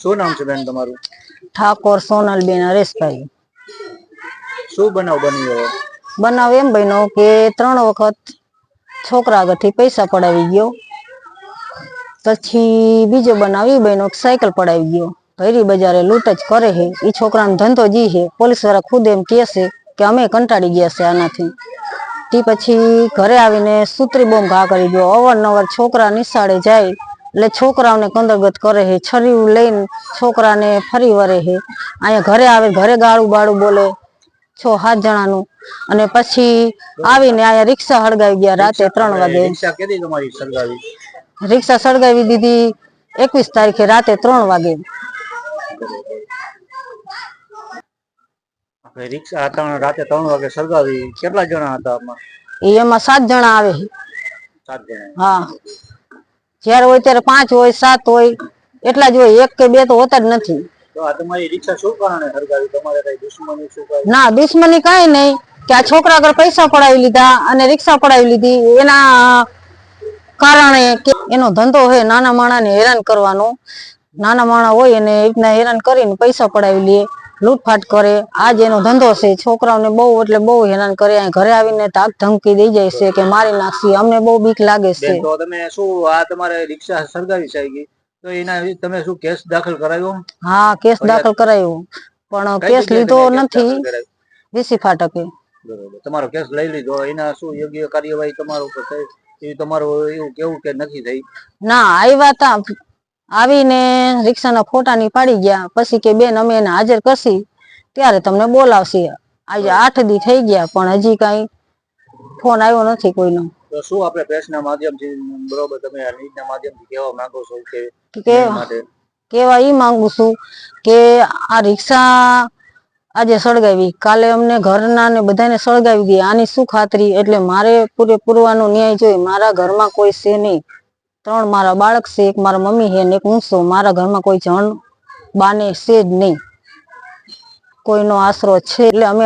શું નામ છે બેન તમારું? ઠાકોર સોનલબેન હરેશભાઈ. શું બનાવ બન્યો બનાવ એમ બન્યો કે ત્રણ વખત છોકરા આગળથી પૈસા પડાવી ગયો. પછી બીજો બનાવ એ બન્યો સાયકલ પડાવી ગયો. ભૈરી બજારે લૂંટ જ કરે છે. એ છોકરાનો ધંધો જી છે. પોલીસવાળા ખુદ એમ કહે છે કે અમે કંટાળી ગયા છે આનાથી. તે પછી ઘરે આવીને સૂત્રી બોમ્બ ઘા કરી ગયો. અવારનવાર છોકરા નિશાળે જાય. એટલે છોકરાઓને કંદરગત કરે છે છરી લઈને છોકરાને ફરી વરે છે. અહીંયા ઘરે આવે ઘરે ગાળું બાળું બોલે છ સાત જણાનું. અને પછી આવીને અહીંયા રિક્ષા હળગાવી ગયા રાતે ત્રણ વાગે. રિક્ષા સળગાવી? દીધી એકવીસ તારીખે રાતે ત્રણ વાગે. રિક્ષા ત્રણ રાતે ત્રણ વાગે સળગાવી. કેટલા જણા હતા એમાં સાત જણા આવે સાત જણા. હા. જ્યારે હોય ત્યારે પાંચ હોય સાત હોય એટલા જ હોય એક કે બે તો હોતા જ નથી. ના દુશ્મની કાંઈ નહીં કે આ છોકરા આગળ પૈસા પડાવી લીધા અને રિક્ષા પડાવી લીધી એના કારણે કે એનો ધંધો હોય નાના માણાને હેરાન કરવાનો. નાના માણા હોય એને એ રીતના હેરાન કરીને પૈસા પડાવી લે. લૂંટફાટ કરે. આ જ એનો ધંધો છે. છોકરાઓને બહુ એટલે બહુ હેરાન કરે. ઘરે આવીને તાક ધમકી દઈ જાય છે કે મારી નાખશે. અમને બહુ બીક લાગે છે. તો તમે શું આ તમારે રિક્ષા સળગાવી છે ગઈ તો એના તમે શું કેસ દાખલ કરાયો હા કેસ દાખલ કરાયો. પણ કેસ લીધો નથી. વીસી ફાટકે. બરોબર. તમારો કેસ લઈ લીધો. એના શું યોગ્ય કાર્યવાહી તમારા ઉપર થઈ? એ તમારું એવું કેવું કે નથી થઈ? ના આવ્યા તા આવીને રિક્ષાના ફોટા ની પાડી ગયા. પછી કે બેન અમે એને હાજર કરશી. ત્યારે તમને બોલાવશે. આજે આઠ દી થઈ ગયા પણ હજી કઈ ફોન આવ્યો નથી કોઈનો. તો શું આપણે પ્રેસના માધ્યમથી બરોબર તમે આ માધ્યમથી કહેવા માંગો છો કે કેવા? ઈ માંગુ છું કે આ રિક્ષા આજે સળગાવી. કાલે અમને ઘરના ને બધાને સળગાવી દે આની શું ખાતરી? એટલે મારે પૂરેપૂરવાનો ન્યાય જોઈએ. મારા ઘરમાં કોઈ છે નહીં. ત્રણ મારા બાળક છે, એક મારા મમ્મી છે ને એક હું છું. મારા ઘરમાં કોઈ જણ બાને છે જ નહીં. કોઈનો આશરો છે એટલે અમે